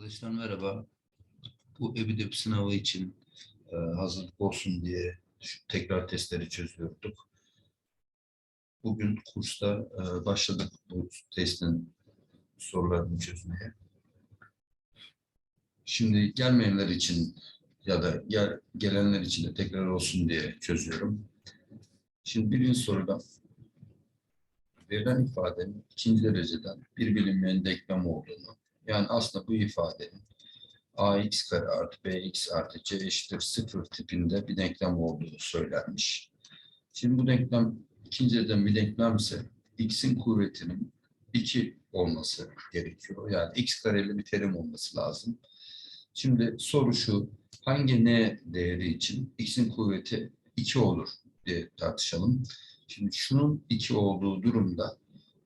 Arkadaşlar merhaba. Bu EBİDEP sınavı için e, hazırlık olsun diye şu tekrar testleri çözüyorduk. Bugün kursta e, başladık bu testin sorularını çözmeye. Şimdi gelmeyenler için ya da gel, gelenler için de tekrar olsun diye çözüyorum. Şimdi birinci soruda verilen ifadenin ikinci dereceden bir bilinmeyen denklem olduğunu yani aslında bu ifadenin ax kare artı bx artı c eşittir sıfır tipinde bir denklem olduğu söylenmiş. Şimdi bu denklem ikinci dereceden bir denklemse x'in kuvvetinin 2 olması gerekiyor. Yani x kareli bir terim olması lazım. Şimdi soru şu, hangi n değeri için x'in kuvveti 2 olur diye tartışalım. Şimdi şunun 2 olduğu durumda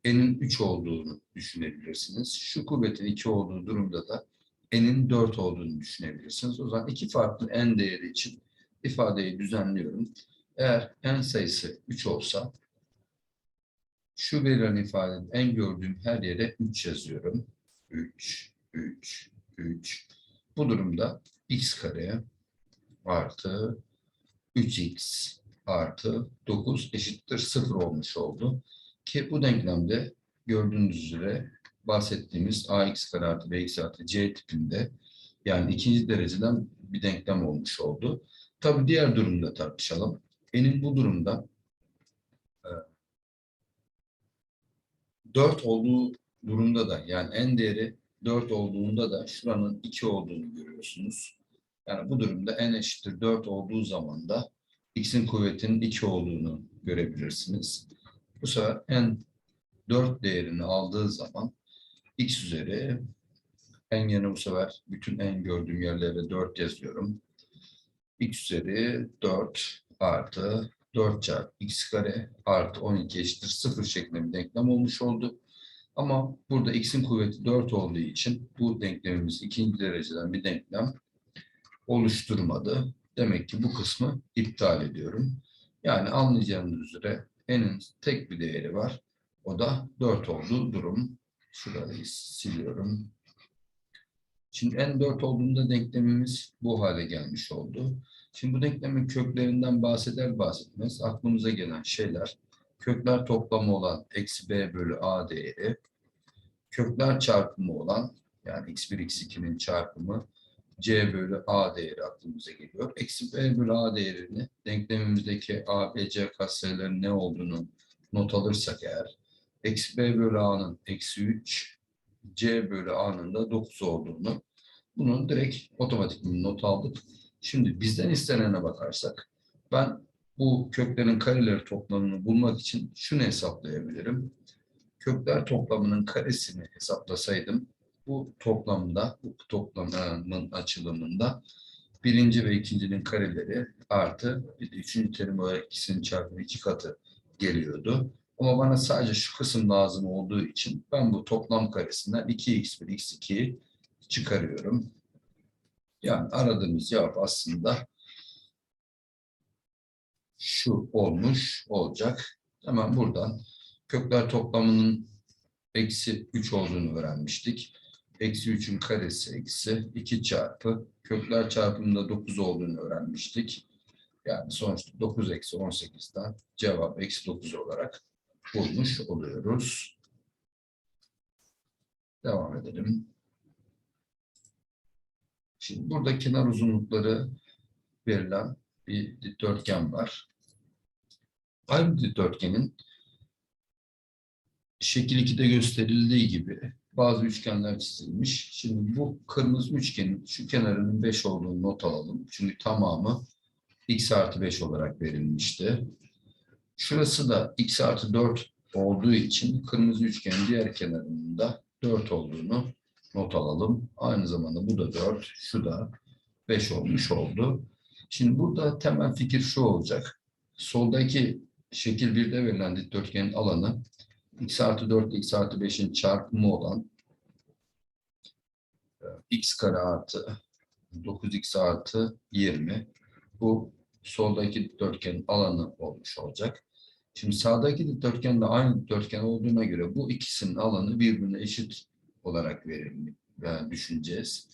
n'in 3 olduğunu düşünebilirsiniz. Şu kuvvetin 2 olduğu durumda da n'in 4 olduğunu düşünebilirsiniz. O zaman iki farklı n değeri için ifadeyi düzenliyorum. Eğer n sayısı 3 olsa şu verilen ifadenin en gördüğüm her yere 3 yazıyorum. 3, 3, 3. Bu durumda x kare artı 3x artı 9 eşittir 0 olmuş oldu. Ki bu denklemde gördüğünüz üzere bahsettiğimiz ax kare artı bx artı c tipinde yani ikinci dereceden bir denklem olmuş oldu. Tabi diğer durumda tartışalım. N'in bu durumda e, 4 olduğu durumda da yani n değeri 4 olduğunda da şuranın 2 olduğunu görüyorsunuz. Yani bu durumda n eşittir 4 olduğu zaman da x'in kuvvetinin 2 olduğunu görebilirsiniz. Bu sefer n 4 değerini aldığı zaman x üzeri n yerine bu sefer bütün n gördüğüm yerlere 4 yazıyorum. x üzeri 4 artı 4 çarpı x kare artı 12 eşittir 0 şeklinde bir denklem olmuş oldu. Ama burada x'in kuvveti 4 olduğu için bu denklemimiz ikinci dereceden bir denklem oluşturmadı. Demek ki bu kısmı iptal ediyorum. Yani anlayacağınız üzere n'in tek bir değeri var. O da 4 olduğu durum. Şurayı siliyorum. Şimdi n 4 olduğunda denklemimiz bu hale gelmiş oldu. Şimdi bu denklemin köklerinden bahseder bahsetmez aklımıza gelen şeyler kökler toplamı olan eksi b bölü a değeri, kökler çarpımı olan yani x1 x2'nin çarpımı c bölü a değeri aklımıza geliyor. Eksi b bölü a değerini denklemimizdeki a, b, c katsayıların ne olduğunu not alırsak eğer eksi b bölü a'nın eksi 3 c bölü a'nın da 9 olduğunu bunu direkt otomatik not aldık. Şimdi bizden istenene bakarsak ben bu köklerin kareleri toplamını bulmak için şunu hesaplayabilirim. Kökler toplamının karesini hesaplasaydım bu toplamda, bu toplamın açılımında birinci ve ikincinin kareleri artı bir de üçüncü terim olarak ikisinin çarpımı iki katı geliyordu. Ama bana sadece şu kısım lazım olduğu için ben bu toplam karesinden 2x1, x2'yi çıkarıyorum. Yani aradığımız cevap aslında şu olmuş olacak. Hemen buradan kökler toplamının eksi 3 olduğunu öğrenmiştik. Eksi 3'ün karesi eksi 2 çarpı kökler çarpımında 9 olduğunu öğrenmiştik. Yani sonuçta 9 eksi 18'den cevap eksi 9 olarak bulmuş oluyoruz. Devam edelim. Şimdi burada kenar uzunlukları verilen bir dikdörtgen var. Aynı dikdörtgenin şekil 2'de gösterildiği gibi bazı üçgenler çizilmiş. Şimdi bu kırmızı üçgenin şu kenarının 5 olduğunu not alalım. Çünkü tamamı x artı 5 olarak verilmişti. Şurası da x artı 4 olduğu için kırmızı üçgenin diğer kenarının da 4 olduğunu not alalım. Aynı zamanda bu da 4, şu da 5 olmuş oldu. Şimdi burada temel fikir şu olacak. Soldaki şekil 1'de verilen dikdörtgenin alanı x artı 4 ile x artı 5'in çarpımı olan e, x kare artı 9x artı 20. Bu soldaki dikdörtgenin alanı olmuş olacak. Şimdi sağdaki dikdörtgen de aynı dikdörtgen olduğuna göre bu ikisinin alanı birbirine eşit olarak e, düşüneceğiz.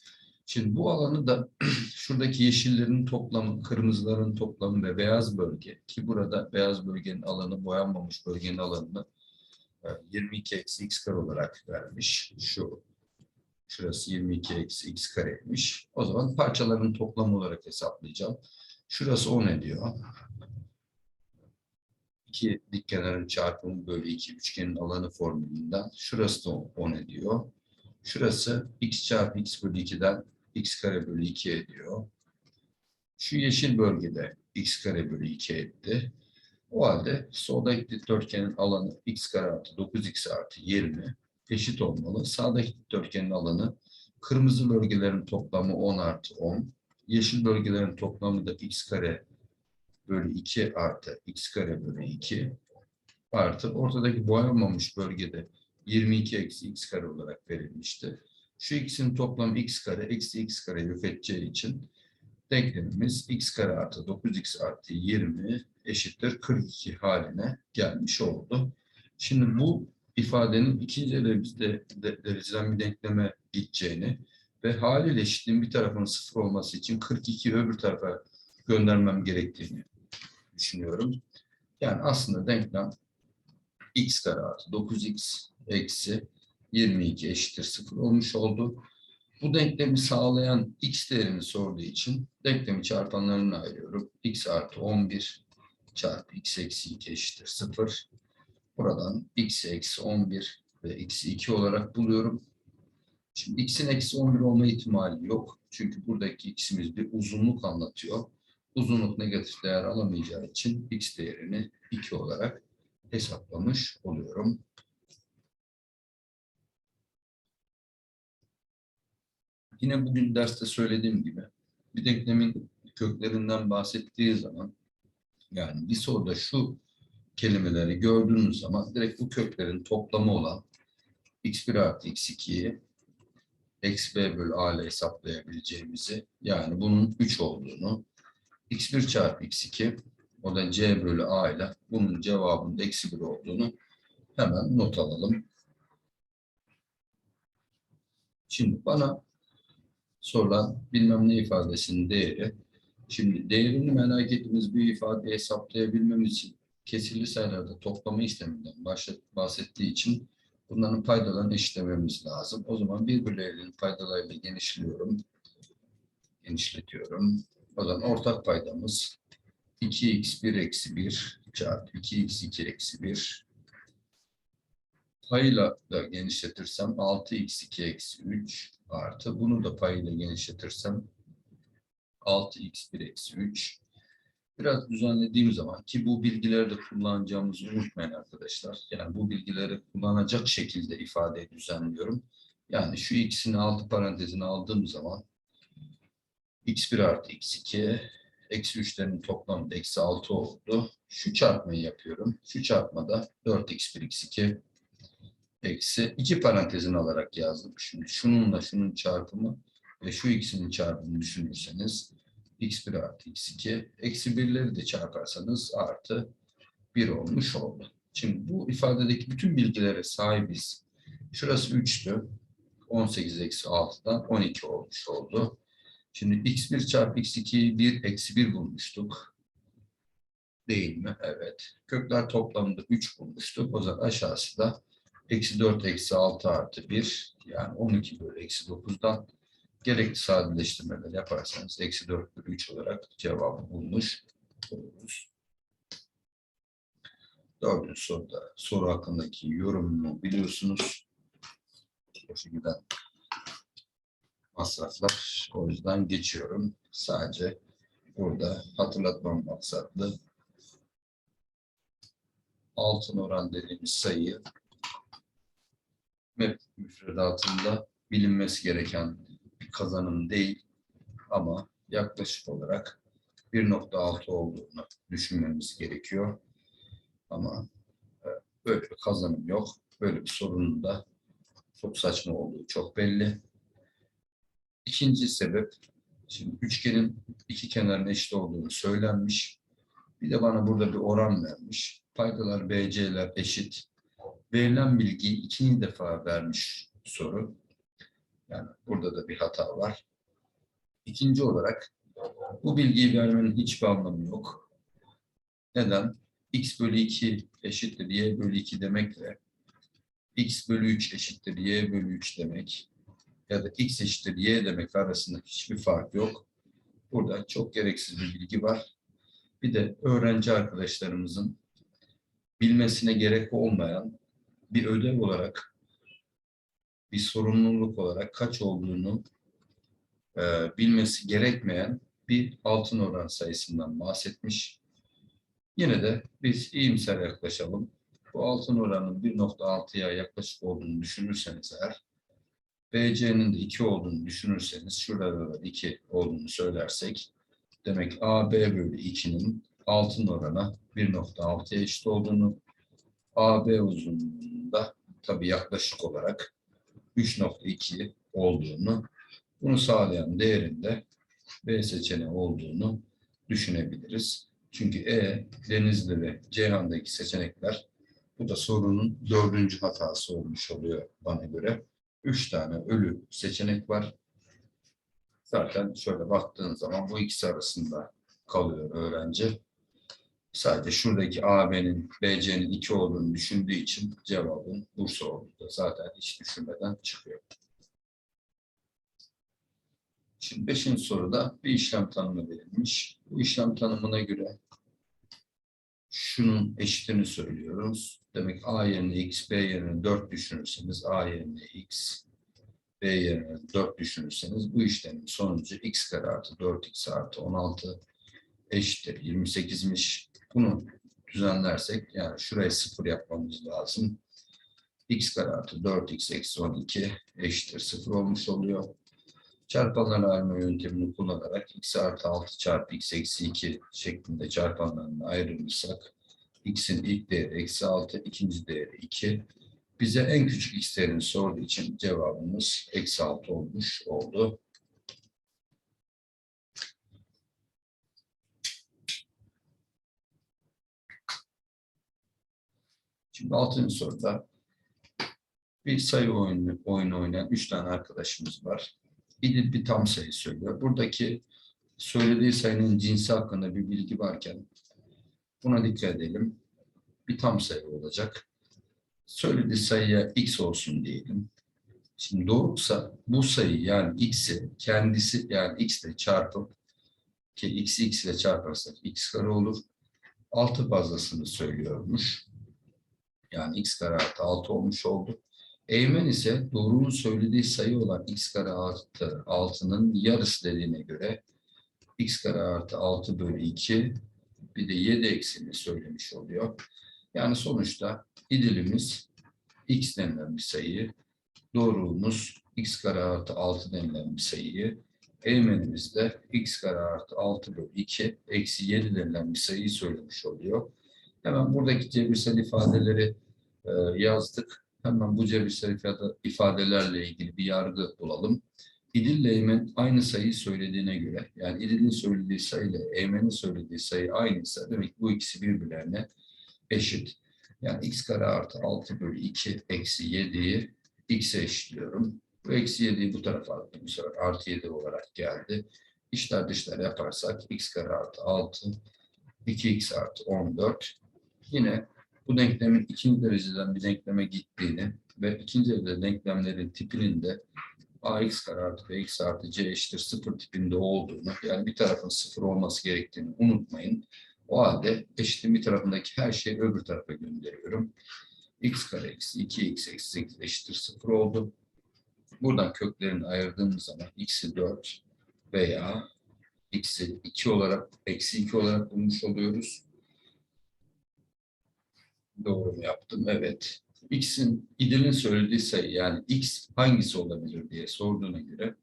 Şimdi bu alanı da şuradaki yeşillerin toplamı, kırmızıların toplamı ve beyaz bölge ki burada beyaz bölgenin alanı boyanmamış bölgenin alanını 22 eksi x kare olarak vermiş. Şu şurası 22 eksi x kareymiş. O zaman parçaların toplamı olarak hesaplayacağım. Şurası 10 ediyor. İki dikkenarın çarpımı bölü iki üçgenin alanı formülünden. Şurası da 10 ediyor. Şurası x çarpı x bölü 2'den x kare bölü 2 ediyor. Şu yeşil bölgede x kare bölü 2 etti. O halde soldaki dikdörtgenin alanı x kare artı 9x artı 20 eşit olmalı. Sağdaki dikdörtgenin alanı kırmızı bölgelerin toplamı 10 artı 10. Yeşil bölgelerin toplamı da x kare bölü 2 artı x kare bölü 2 artı ortadaki boyanmamış bölgede 22 eksi x kare olarak verilmişti. Şu x'in toplamı x kare eksi x kare yok için denklemimiz x kare artı 9x artı 20 eşittir 42 haline gelmiş oldu. Şimdi bu ifadenin ikinci derecede de- dereceden bir denkleme gideceğini ve haliyle eşitliğin bir tarafının sıfır olması için 42 öbür tarafa göndermem gerektiğini düşünüyorum. Yani aslında denklem x kare artı 9x eksi 22 eşittir 0 olmuş oldu. Bu denklemi sağlayan x değerini sorduğu için denklemi çarpanlarına ayırıyorum. x artı 11 çarpı x eksi 2 eşittir 0. Buradan x eksi 11 ve eksi 2 olarak buluyorum. Şimdi x'in eksi 11 olma ihtimali yok. Çünkü buradaki x'imiz bir uzunluk anlatıyor. Uzunluk negatif değer alamayacağı için x değerini 2 olarak hesaplamış oluyorum. Yine bugün derste söylediğim gibi bir denklemin köklerinden bahsettiği zaman yani bir soruda şu kelimeleri gördüğünüz zaman direkt bu köklerin toplamı olan x1 artı x2'yi eksi b bölü a ile hesaplayabileceğimizi yani bunun 3 olduğunu x1 çarpı x2 o da c bölü a ile bunun cevabının eksi 1 olduğunu hemen not alalım. Şimdi bana sorulan bilmem ne ifadesinin değeri. Şimdi değerini merak ettiğimiz bir ifadeyi hesaplayabilmemiz için kesirli sayılarda toplama işleminden bahsettiği için bunların paydalarını eşitlememiz lazım. O zaman birbirlerinin paydalarıyla genişliyorum. Genişletiyorum. O zaman ortak paydamız 2x1 eksi 1 çarpı 2x2 eksi 1 payla da genişletirsem 6x2 eksi 3 artı bunu da payla genişletirsem 6x1 eksi 3 biraz düzenlediğim zaman ki bu bilgileri de kullanacağımızı unutmayın arkadaşlar. Yani bu bilgileri kullanacak şekilde ifadeyi düzenliyorum. Yani şu x'in altı parantezini aldığım zaman x1 artı x2 eksi 3'lerin toplamı eksi 6 oldu. Şu çarpmayı yapıyorum. Şu çarpmada 4x1 x2 eksi iki parantezini alarak yazdım. Şimdi şununla şunun çarpımı ve şu ikisinin çarpımını düşünürseniz x1 artı x2 eksi birleri de çarparsanız artı 1 olmuş oldu. Şimdi bu ifadedeki bütün bilgilere sahibiz. Şurası 3'tü. 18 eksi 6'dan 12 olmuş oldu. Şimdi x1 çarpı x2'yi 1 eksi 1 bulmuştuk. Değil mi? Evet. Kökler toplamında 3 bulmuştuk. O zaman aşağısı da eksi 4 eksi 6 artı 1 yani 12 bölü eksi 9'dan gerekli sadeleştirmeler yaparsanız eksi 4 bölü 3 olarak cevabı bulmuş oluruz. Dördüncü soruda soru hakkındaki yorumumu biliyorsunuz. Hoşa giden masraflar. O yüzden geçiyorum. Sadece burada hatırlatmam maksatlı altın oran dediğimiz sayı MEP müfredatında bilinmesi gereken kazanım değil ama yaklaşık olarak 1.6 olduğunu düşünmemiz gerekiyor. Ama e, böyle bir kazanım yok. Böyle bir sorunun da çok saçma olduğu çok belli. İkinci sebep, şimdi üçgenin iki kenarının eşit olduğunu söylenmiş. Bir de bana burada bir oran vermiş. Paydalar BC'ler eşit. Verilen bilgiyi ikinci defa vermiş soru. Yani burada da bir hata var. İkinci olarak bu bilgiyi vermenin hiçbir anlamı yok. Neden? x bölü 2 eşittir y bölü 2 demekle x bölü 3 eşittir y bölü 3 demek ya da x eşittir y demek arasında hiçbir fark yok. Burada çok gereksiz bir bilgi var. Bir de öğrenci arkadaşlarımızın bilmesine gerek olmayan bir ödev olarak bir sorumluluk olarak kaç olduğunu e, bilmesi gerekmeyen bir altın oran sayısından bahsetmiş. Yine de biz iyimser yaklaşalım. Bu altın oranın 1.6'ya yaklaşık olduğunu düşünürseniz eğer, BC'nin de 2 olduğunu düşünürseniz, şurada da 2 olduğunu söylersek, demek AB bölü 2'nin altın orana 1.6'ya eşit olduğunu, AB uzunluğunda tabii yaklaşık olarak 3.2 olduğunu, bunu sağlayan değerinde B seçeneği olduğunu düşünebiliriz. Çünkü E, Denizli ve Ceyhan'daki seçenekler bu da sorunun dördüncü hatası olmuş oluyor bana göre. Üç tane ölü seçenek var. Zaten şöyle baktığın zaman bu ikisi arasında kalıyor öğrenci. Sadece şuradaki AB'nin BC'nin 2 olduğunu düşündüğü için cevabın Bursa olduğu da zaten hiç düşünmeden çıkıyor. Şimdi beşinci soruda bir işlem tanımı verilmiş. Bu işlem tanımına göre şunun eşitini söylüyoruz. Demek A yerine x, B yerine 4 düşünürseniz A yerine x, B yerine 4 düşünürseniz bu işlemin sonucu x kare artı 4x artı 16 eşittir 28'miş. Bunu düzenlersek yani şuraya 0 yapmamız lazım. x kare artı 4x eksi 12 eşittir 0 olmuş oluyor. Çarpanlar ayırma yöntemini kullanarak x artı 6 çarpı x eksi 2 şeklinde çarpanlarını ayırırsak x'in ilk değeri eksi 6, ikinci değeri 2. Bize en küçük x değerini sorduğu için cevabımız eksi 6 olmuş oldu. Şimdi altıncı soruda bir sayı oyunu, oyunu oynayan üç tane arkadaşımız var. İdil bir tam sayı söylüyor. Buradaki söylediği sayının cinsi hakkında bir bilgi varken buna dikkat edelim. Bir tam sayı olacak. Söylediği sayıya x olsun diyelim. Şimdi doğruysa bu sayı yani x'i kendisi yani x ile çarpıp ki x'i x ile çarparsak x kare olur. Altı fazlasını söylüyormuş. Yani x kare artı 6 olmuş oldu. Eğmen ise doğrunun söylediği sayı olan x kare artı 6'nın yarısı dediğine göre x kare artı 6 bölü 2 bir de 7 eksini söylemiş oluyor. Yani sonuçta idilimiz x denilen bir sayıyı, doğruluğumuz x kare artı 6 denilen bir sayıyı, eğmenimiz de x kare artı 6 bölü 2 eksi 7 denilen bir sayıyı söylemiş oluyor. Hemen buradaki cebirsel ifadeleri e, yazdık. Hemen bu cebirsel ifade- ifadelerle ilgili bir yargı bulalım. İdil ile Eymen aynı sayıyı söylediğine göre, yani İdil'in söylediği sayı ile Eymen'in söylediği sayı aynıysa demek ki bu ikisi birbirlerine eşit. Yani x kare artı 6 bölü 2 eksi 7'yi x'e eşitliyorum. Bu eksi 7'yi bu tarafa attım. Bu sefer artı 7 olarak geldi. İşler dışlar yaparsak x kare artı 6 2x artı 14 yine bu denklemin ikinci dereceden bir denkleme gittiğini ve ikinci derecede denklemlerin tipinin de ax kare artı bx artı c eşittir sıfır tipinde olduğunu yani bir tarafın sıfır olması gerektiğini unutmayın. O halde eşitin bir tarafındaki her şeyi öbür tarafa gönderiyorum. x kare eksi 2x eksi 8 eşittir sıfır oldu. Buradan köklerini ayırdığımız zaman x'i 4 veya x'i 2 olarak eksi 2 olarak bulmuş oluyoruz. Doğru mu yaptım? Evet. X'in İdil'in söylediği sayı yani X hangisi olabilir diye sorduğuna göre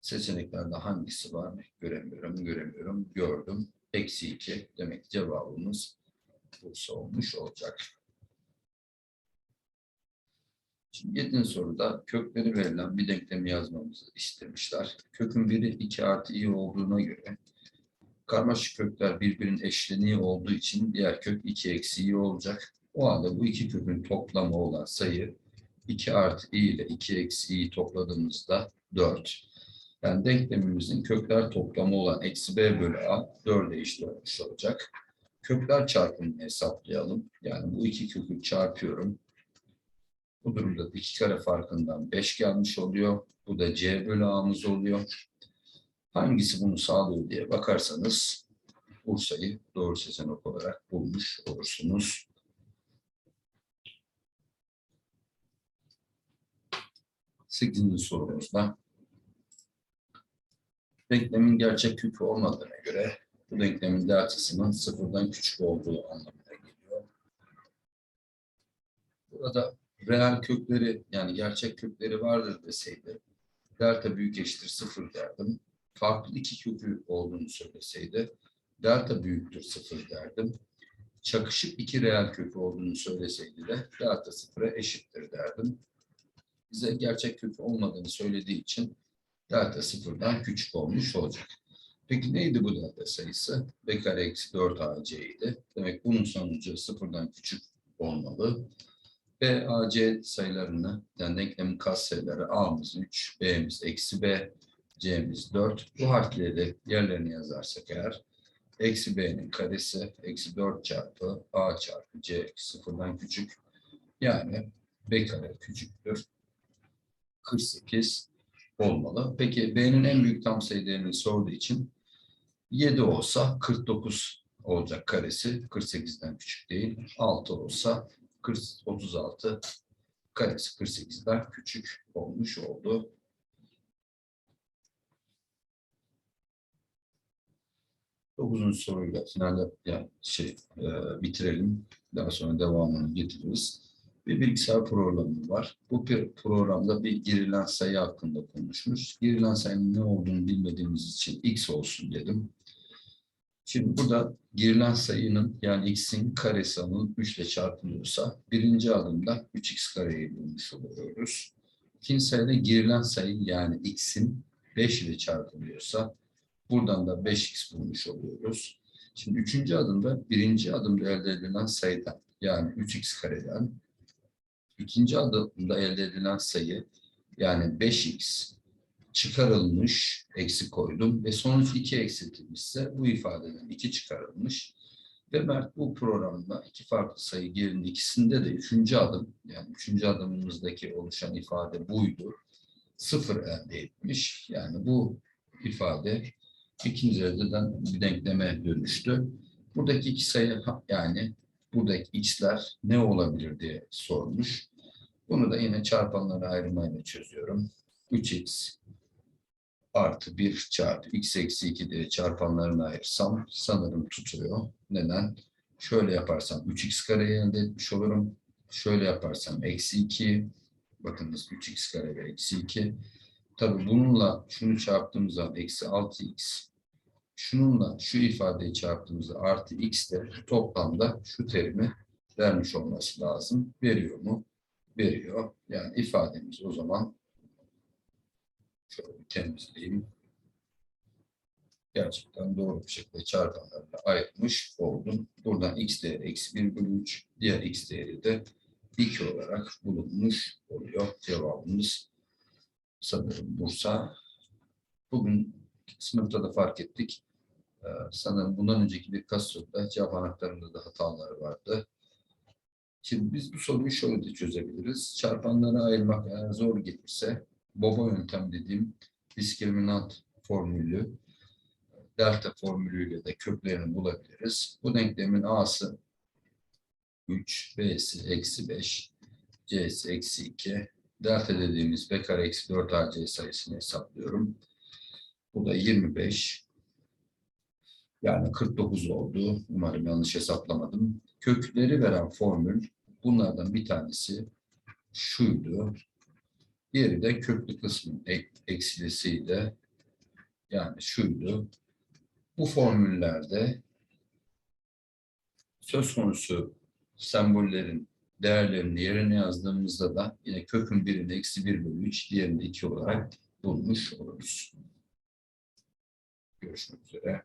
seçeneklerde hangisi var? Göremiyorum, göremiyorum, gördüm. Eksi 2 demek cevabımız Bursa olmuş olacak. Şimdi yedinci soruda kökleri verilen bir denklemi yazmamızı istemişler. Kökün biri 2 artı i olduğuna göre karmaşık kökler birbirinin eşleniği olduğu için diğer kök 2 eksi i olacak. O halde bu iki kökün toplamı olan sayı 2 artı i ile 2 eksi i'yi topladığımızda 4. Yani denklemimizin kökler toplamı olan eksi b bölü a 4'e eşit olmuş olacak. Kökler çarpımını hesaplayalım. Yani bu iki kökü çarpıyorum. Bu durumda da iki kare farkından 5 gelmiş oluyor. Bu da c bölü a'mız oluyor. Hangisi bunu sağlıyor diye bakarsanız Bursa'yı doğru seçenek olarak bulmuş olursunuz. Sekizinci sorumuzda denklemin gerçek kökü olmadığına göre bu denklemin deltasının sıfırdan küçük olduğu anlamına geliyor. Burada reel kökleri yani gerçek kökleri vardır deseydi delta büyük eşittir sıfır derdim. Farklı iki kökü olduğunu söyleseydi delta büyüktür sıfır derdim. Çakışık iki reel kökü olduğunu söyleseydi de delta sıfıra eşittir derdim. Bize gerçek kökü olmadığını söylediği için delta sıfırdan küçük olmuş olacak. Peki neydi bu delta sayısı? B kare eksi 4 AC idi. Demek bunun sonucu sıfırdan küçük olmalı. B, A, C sayılarını, yani denklemin katsayıları A'mız 3, B'miz eksi B, C'miz 4. Bu harfleri yerlerine yazarsak eğer, eksi B'nin karesi, eksi 4 çarpı A çarpı C sıfırdan küçük. Yani B kare küçüktür. 48 olmalı. Peki B'nin en büyük tam sayı değerini sorduğu için 7 olsa 49 olacak karesi. 48'den küçük değil. 6 olsa 40, 36 karesi 48'den küçük olmuş oldu. Dokuzuncu soruyla finalde yani şey e, bitirelim. Daha sonra devamını getiririz. Bir bilgisayar programı var. Bu bir programda bir girilen sayı hakkında konuşmuş. Girilen sayının ne olduğunu bilmediğimiz için x olsun dedim. Şimdi burada girilen sayının yani x'in karesi alınıp 3 ile çarpılıyorsa birinci adımda 3x kareyi bulmuş oluyoruz. İkinci sayıda girilen sayı yani x'in 5 ile çarpılıyorsa buradan da 5x bulmuş oluyoruz. Şimdi üçüncü adımda birinci adımda elde edilen sayıdan yani 3x kareden ikinci adımda elde edilen sayı yani 5x çıkarılmış, eksi koydum ve sonuç 2 eksiltilmişse bu ifadeden 2 çıkarılmış. Ve Mert bu programda iki farklı sayı girdiğinde ikisinde de üçüncü adım, yani üçüncü adımımızdaki oluşan ifade buydu. Sıfır elde etmiş. Yani bu ifade ikinci dereceden bir denkleme dönüştü. Buradaki iki sayı yani buradaki x'ler ne olabilir diye sormuş. Bunu da yine çarpanlara ayırmayla çözüyorum. 3x artı 1 çarpı x eksi 2 diye çarpanlarını ayırsam sanırım tutuyor. Neden? Şöyle yaparsam 3x kareyi elde etmiş olurum. Şöyle yaparsam eksi 2. Bakınız 3x kare ve eksi 2. Tabi bununla şunu çarptığımız zaman eksi 6x. Şununla şu ifadeyi çarptığımızda artı x de toplamda şu terimi vermiş olması lazım. Veriyor mu? Veriyor. Yani ifademiz o zaman şöyle bir temizleyeyim. Gerçekten doğru bir şekilde çarpanlarla ayırmış oldum. Buradan x değeri eksi 1 bölü 3, diğer x değeri de 2 olarak bulunmuş oluyor. Cevabımız sanırım Bursa. Bugün sınıfta da fark ettik. Ee, sanırım bundan önceki birkaç soruda cevap anahtarında da hataları vardı. Şimdi biz bu soruyu şöyle de çözebiliriz. Çarpanları ayırmak eğer zor gelirse baba yöntem dediğim diskriminant formülü delta formülüyle de köklerini bulabiliriz. Bu denklemin a'sı 3, b'si eksi 5, c'si eksi 2, delta dediğimiz b kare eksi 4 ac sayısını hesaplıyorum. Bu da 25. Yani 49 oldu. Umarım yanlış hesaplamadım. Kökleri veren formül bunlardan bir tanesi şuydu. Diğeri de köklü kısmın ek, eksilisiydi. Yani şuydu. Bu formüllerde söz konusu sembollerin değerlerini yerine yazdığımızda da yine kökün birinde eksi 1 bölü 3, diğerinde 2 olarak bulmuş oluruz. Görüşmek üzere.